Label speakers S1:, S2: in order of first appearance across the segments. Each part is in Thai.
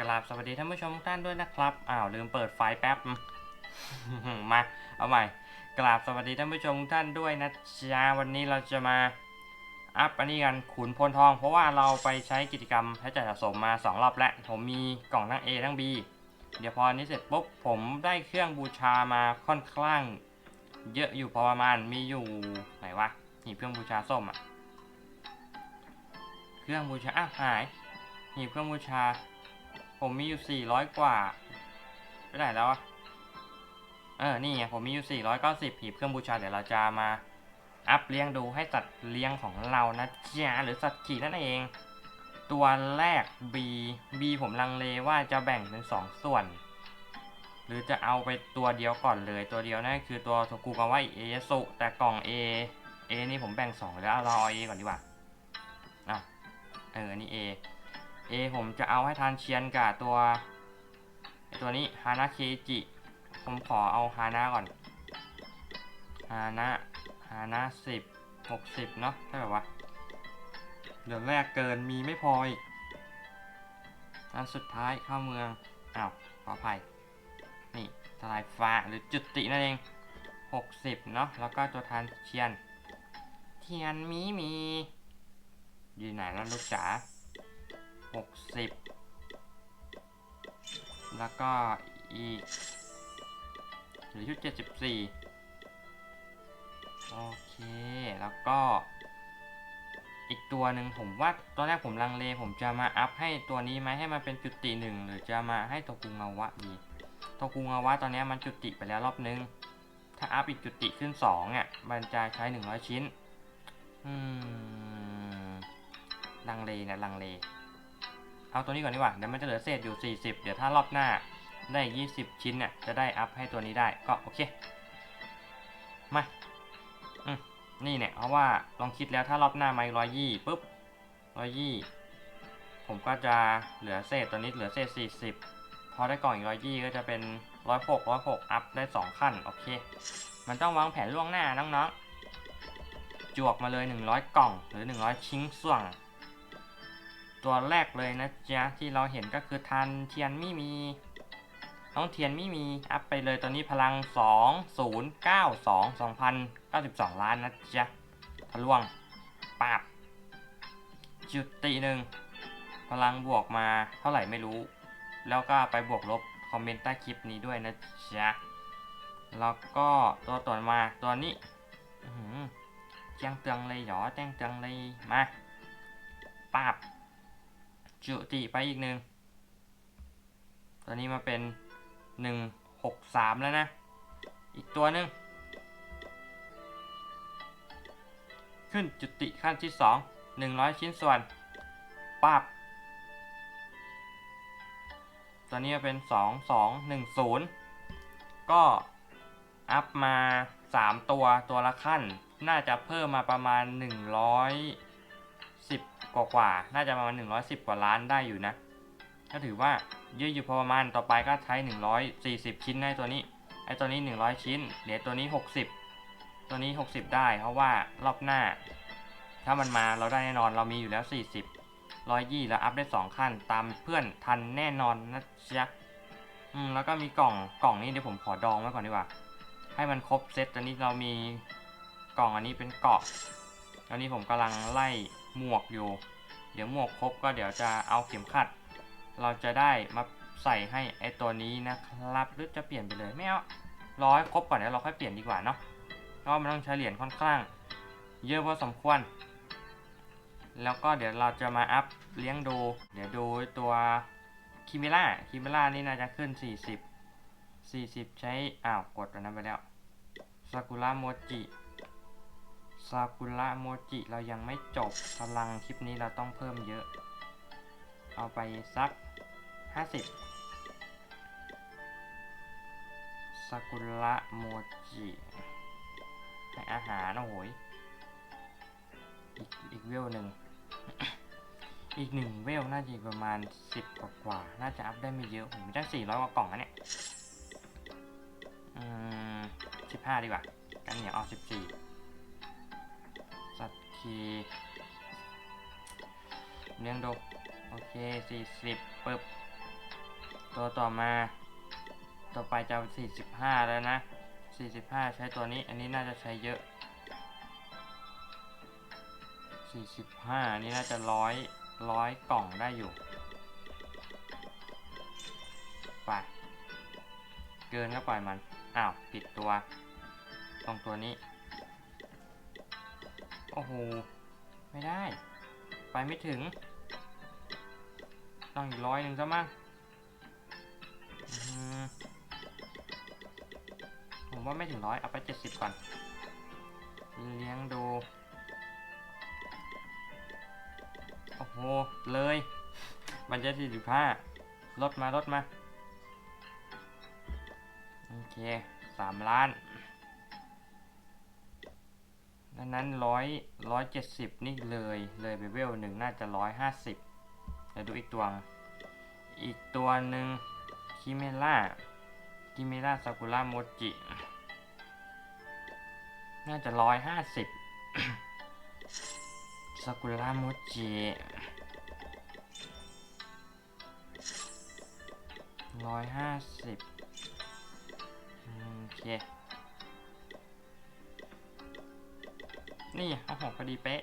S1: กราบสวัสดีท่านผู้ชมทุกท่านด้วยนะครับ อ้าวลืมเปิดไฟแป๊บ มาเอาใหม่ กราบสวัสดีท่านผู้ชมทุกท่านด้วยนะจ๊ะวันนี้เราจะมาอัพอันนี้กันขุนพลทอง เพราะว่าเราไปใช้กิจกรรมใช้จ่ายสะสมมา 2 รอบแล้ว ผมมีกล่องทั้ง A ทั้ง B เดี๋ยวพอนนี้เสร็จปุ๊บผมได้เครื่องบูชามาค่อนข้างเยอะอยู่พอประมาณมีอยู่ไหนวะหีบเครื่องบูชาส้มอะเครื่องบูชาอ้าวหายหีบเครื่องบูชา ผมมีอยู่400กว่าไปไหนแล้วอะเออ นี่ไงผมมีอยู่ 490หีบเครื่องบูชา เดี๋ยวเราจะมา อัพเลี้ยงดูให้สัตว์เลี้ยงของเรานะจ๊ะหรือสัตว์ขี่นั่นเอง ตัวแรก B B ผมลังเลว่าจะแบ่งเป็น 2 ส่วน หรือจะเอาไปตัวเดียวก่อนเลย ตัวเดียวนั่นคือตัวโทกุกาวะเอสุแต่กล่อง A A นี่ผมแบ่ง2แล้วเราเอา A ก่อนดีกว่าอะเออ นี่ A A ผมจะเอาให้ทานเชียนกับตัวตัวนี้ฮานาเคจิ ผมขอเอาฮานาก่อนฮานะฮานะสิบหกสิบเนาะใช่แบบว่าเหลือแรกเกินมีไม่พออีกอันสุดท้ายเข้าเมืองอ้าวขออภัยนี่ทลายฟ้าหรือจุตินั่นเอง 60 เนาะแล้วก็ตัวทานเชียน เทียนมีมี อยู่ไหนแล้วลูกจ๋า 60 แล้วก็อีกหลือชุด 74 โอเค แล้วก็อีกตัวหนึ่งผมว่าตอนแรกผมลังเลผมจะมาอัพให้ตัวนี้ไหมให้มันเป็นจุติหนึ่งหรือจะมาให้ตกุงาวะดีตกุงาวะตอนนี้มันจุติไปแล้วรอบนึง ถ้าอัพอีกจุติขึ้น2อะมันจะใช้ 100 ชิ้น อืม ลังเลนะลังเล เอาตัวนี้ก่อนดีกว่าเดี๋ยวมันจะเหลือเศษอยู่ 40 เดี๋ยวถ้ารอบหน้าได้ 20 ชิ้นเนี่ยจะได้อัพให้ตัวนี้ได้ก็โอเคมาอืมนี่เนี่ยเพราะว่าลองคิดแล้วถ้ารอบหน้ามาร้อยยี่ปุ๊บร้อยยี่ผมก็จะเหลือเศษตัวนี้เหลือเศษ 40 พอได้กล่องอีกร้อยยี่ก็จะเป็นร้อยหกร้อยหกอัพได้ 2 ขั้นโอเค มันต้องวางแผนล่วงหน้าน้องๆจวกมาเลย 100 กล่องหรือ 100 ชิ้นส่วง ตัวแรกเลยนะจ๊ะที่เราเห็นก็คือทันเทียนไม่มี น้องเทียนไม่มี อัพไปเลยตอนนี้พลัง 2092 2092 ล้านนะจ๊ะทะลวงปาบจุดติหนึ่งพลังบวกมาเท่าไหร่ไม่รู้ แล้วก็ไปบวกลบคอมเมนต์ใต้คลิปนี้ด้วยนะจ๊ะแล้วก็ตัวต่อมาตัวนี้หือแจ้งเตืองเลยเหรอแจ้งเตืองเลยมาปาบ จุติไปอีกหนึ่งตัวนี้มาเป็นหนึ่งหกสามแล้วนะ อีกตัวหนึ่งขึ้นจุติขั้นที่สองหนึ่งร้อยชิ้นส่วนปับตัวนี้มาเป็นสองสองหนึ่งศูนย์ก็อัพมาสามตัวตัวละขั้น น่าจะเพิ่มมาประมาณหนึ่งร้อย กว่ากว่าน่าจะประมาณ 110 กว่าล้านได้อยู่นะ ก็ถือว่าเยอะอยู่พอประมาณต่อไปก็ใช้ 140 ชิ้นในตัวนี้ ไอตัวนี้ 100 ชิ้น เหลือตัวนี้ 60 ตัวนี้ 60 ได้ เพราะว่ารอบหน้า ถ้ามันมาเราได้แน่นอนเรามีอยู่แล้ว 40 120 แล้วอัพได้ 2 ขั้น ตามเพื่อนทันแน่นอนนะจ๊ะอืมแล้วก็มีกล่องกล่องนี้เดี๋ยวผมขอดองไว้ก่อนดีกว่า ให้มันครบเซตตอนนี้เรามีกล่องอันนี้เป็นเกาะตอนนี้ผมกำลังไล่ หมวกอยู่ เดี๋ยวหมวกครบก็เดี๋ยวจะเอาเข็มขัด เราจะได้มาใส่ให้ไอตัวนี้นะครับ หรือจะเปลี่ยนไปเลยไม่เอารอให้ครบก่อนเดี๋ยวเราค่อยเปลี่ยนดีกว่าเนาะ เพราะว่ามันต้องใช้เหรียญค่อนข้าง เยอะพอสมควร แล้วก็เดี๋ยวเราจะมาอัพเลี้ยงดู เดี๋ยวดูตัวคิมิล่าคิมิล่านี่น่าจะขึ้น 40 40 ใช้ อ้าว กดอันนั้นไปแล้วซากุระโมจิ ซากุระโมจิเรายังไม่จบพลังคลิปนี้เราต้องเพิ่มเยอะ เอาไปสัก 50ซากุระโมจิให้อาหารโอ้โหยอีกอีกเวลหนึ่ง อีกหนึ่งเวลน่าจะประมาณ 10 กว่ากว่า น่าจะอัพได้ไม่เยอะ ผมมีตั้400กว่ากล่องนะเนี่ย อืม 15 ดีกว่า กันเหนียวเอา14สัตว์คี เลี้ยงดูโอเค40ปึ๊บ ตัวต่อมา ต่อไปจะสี่สิบห้าแล้วนะสี่สิบห้าใช้ตัวนี้ อันนี้น่าจะใช้เยอะสี่สิบห้านี่น่าจะร้อยร้อยกล่องได้อยู่ไปเกินก็ปล่อยมัน อ้าว ปิดตัว ตรงตัวนี้ อ้โห ไม่ได้ ไปไม่ถึง ต้องอีกร้อยหนึ่งซะมั้งผมว่าไม่ถึงร้อยเอาไปเจ็ดสิบก่อน เลี้ยงดู โอ้โห เลยมันจะสี่สิบห้าลดมาลดมา โอเคสามล้าน ดังนั้นร้อยร้อยเจ็ดสิบนี่เลยเลยไปเวลหนึ่งน่าจะร้อยห้าสิบเดี๋ยวดูอีกตัว อีกตัวหนึ่งคิเมล่าคิเมล่าซากุระโมจิ น่าจะร้อยห้าสิบซากุระโมจิร้อยห้าสิบโอเค นี่เอาหกพอดีเป๊ะ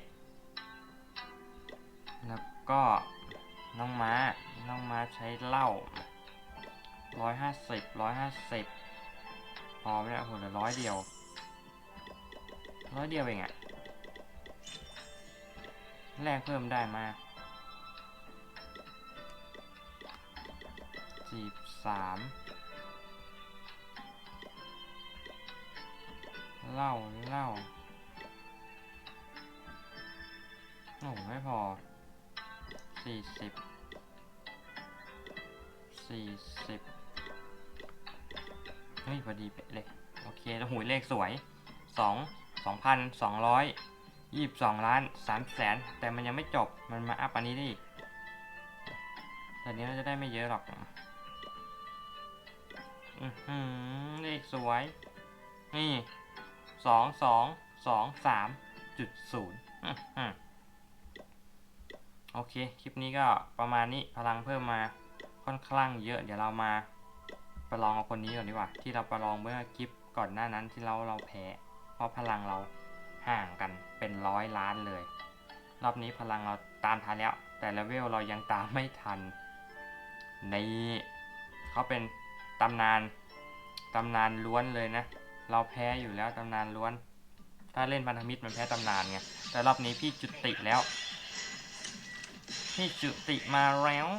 S1: แล้วก็น้องม้า น้องม้าใช้เหล้าร้อยห้าสิบร้อยห้าสิบพอไม่ได้โอ้โหเหลือร้อยเดียว ร้อยเดียวเองอะแลกเพิ่มได้มาสี่สามเหล้าเหล้า โอ้โหไม่พอสี่สิบสี่สิบเฮ้ยพอดีเป๊ะเลย โอเคแล้วหูยเลขสวยสองสองพันสองร้อยยี่สิบสองล้านสามแสนแต่มันยังไม่จบมันมาอัพอันนี้ได้อีกแต่นี้เราจะได้ไม่เยอะหรอกอือหือเลขสวย นี่สองสองสองสามจุดศูนย์ โอเค คลิปนี้ก็ประมาณนี้พลังเพิ่มมาค่อนข้างเยอะ เดี๋ยวเรามาประลองกับคนนี้ก่อนดีกว่า ที่เราประลองเมื่อคลิปก่อนหน้านั้นที่เราเราแพ้ เพราะพลังเราห่างกันเป็นร้อยล้านเลย รอบนี้พลังเราตามทันแล้ว แต่เลเวลเรายังตามไม่ทัน ในเขาเป็นตำนานตำนานล้วนเลยนะ เราแพ้อยู่แล้วตำนานล้วน ถ้าเล่นพันธมิตรมันแพ้ตำนานไงแต่รอบนี้พี่จุติแล้ว พี่จุติมาแล้ว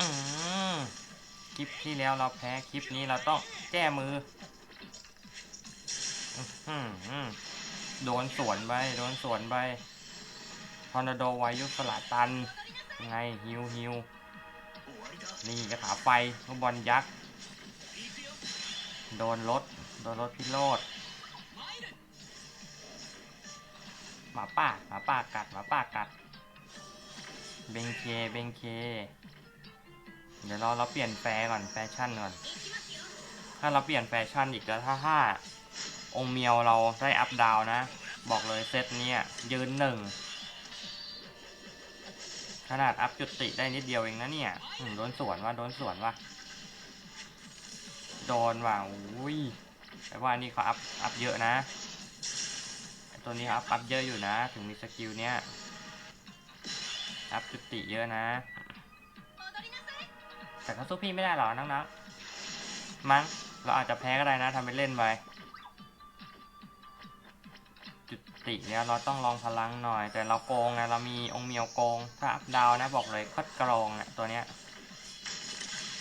S1: อืมคลิปที่แล้วเราแพ้คลิปนี้เราต้องแก้มืออื้อหือโดนสวนไปโดนสวนไปทอร์นาโดวายุสลาตันยังไงฮิวฮิวนี่กระถาไฟลูกบอลยักษ์ โดนรถโดนรถพิโรธ หมาป่าหมาป่ากัดหมาป่ากัดเบงเคเบงเค เดี๋ยวเราเราเปลี่ยนแฟร์ก่อนแฟชั่นก่อน ถ้าเราเปลี่ยนแฟชั่นอีกแล้วถ้าถ้าองเมียวเราได้อัพดาวนะ บอกเลยเซตเนี้ยยืนหนึ่งขนาดอัพจุดติได้นิดเดียวเองนะเนี่ยโดนสวนว่าโดนสวนว่าโดนว่ะอุ้ยแต่ว่านี่เขาอัพอัพเยอะนะ ตัวนี้อัพอัพเยอะอยู่นะ ถึงมีสกิลเนี้ยอัพจุติเยอะนะ แต่เขาสู้พี่ไม่ได้หรอน้องๆมั้งเราอาจจะแพ้ก็ได้นะทำไปเล่นไปจุติเนี่ยเราต้องลองพลังหน่อย แต่เราโกงไงเรามีองค์เมียวโกง ถ้าอัพดาวนะบอกเลยคตรกรองเนี่ยตัวเนี้ย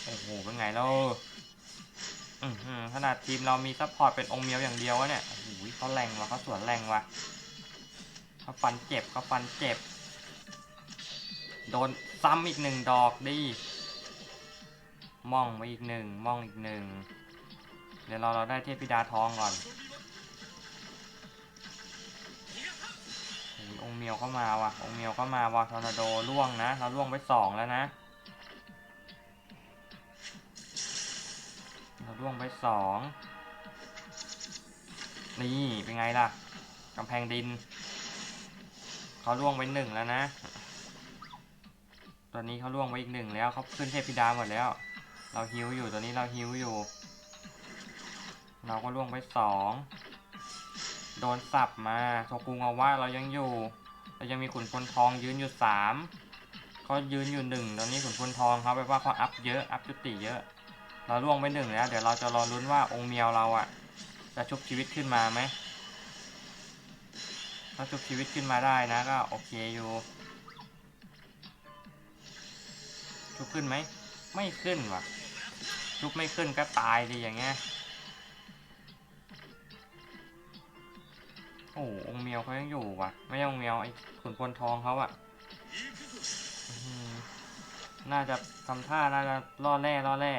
S1: โอ้โหเป็นไงแล้ว อือหือขนาดทีมเรามีซัพพอร์ตเป็นองค์เมียวอย่างเดียววะเนี่ยโอ้โหเขาแรงว่ะเขาสวนแรงว่ะเขาฟันเจ็บเขาฟันเจ็บ โดนซ้ำอีกหนึ่งดอกดิม่องไปอีกหนึ่งม่องอีกหนึ่งเดี๋ยวเราเราได้เทพธิดาทองก่อนองค์เมียวเข้ามาว่ะองค์เมียวเข้ามาว่ะทอร์นาโดล่วงนะ เราล่วงไปสองแล้วนะ ล่วงไปสองนี่เป็นไงล่ะกำแพงดินเขาล่วงไปหนึ่งแล้วนะ ตอนนี้เขาล่วงไปอีกหนึ่งแล้วเขาขึ้นเทพธิดาหมดแล้ว เราฮิวอยู่ตอนนี้เราฮิวอยู่ เราก็ล่วงไปสองโดนสับมาโทกุงเอาว่าเรายังอยู่ เรายังมีขุนพลทองยืนอยู่สามเขายืนอยู่หนึ่งตอนนี้ขุนพลทองเขาไปว่าเขาอัพเยอะอัพจุติเยอะ เราล่วงไปหนึ่งแล้ว เดี๋ยวเราจะรอลุ้นว่าองค์เมียวเราอะจะชุบชีวิตขึ้นมาไหมถ้าชุบชีวิตขึ้นมาได้นะก็โอเคอยู่ชุบขึ้นไหมไม่ขึ้นว่ะชุบไม่ขึ้นก็ตายดีอย่างเงี้ยโอ้องเมียวเขายังอยู่ว่ะ ไม่ใช่องเมียวไอ้ขุนพลทองเขาอะอื้อหือน่าจะทำท่าน่าจะล่อแร่ล่อแร่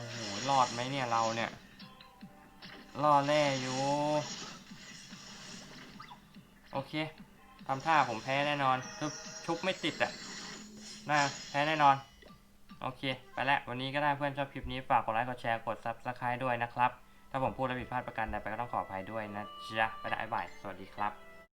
S1: อ้โหรอดไหมเนี่ยเราเนี่ยล่อแร่อยู่ โอเคทำท่าผมแพ้แน่นอนชุบชุบไม่ติดอะน่าแพ้แน่นอน โอเค ไปแล้ว วันนี้ก็ได้เพื่อนชอบคลิปนี้ ฝากกดไลค์ กดแชร์ กด Subscribe ด้วยนะครับ ถ้าผมพูดแล้วผิดพลาดประการใดไปก็ต้องขออภัยด้วยนะจ๊ะ ไปแล้บ๊ายบาย สวัสดีครับ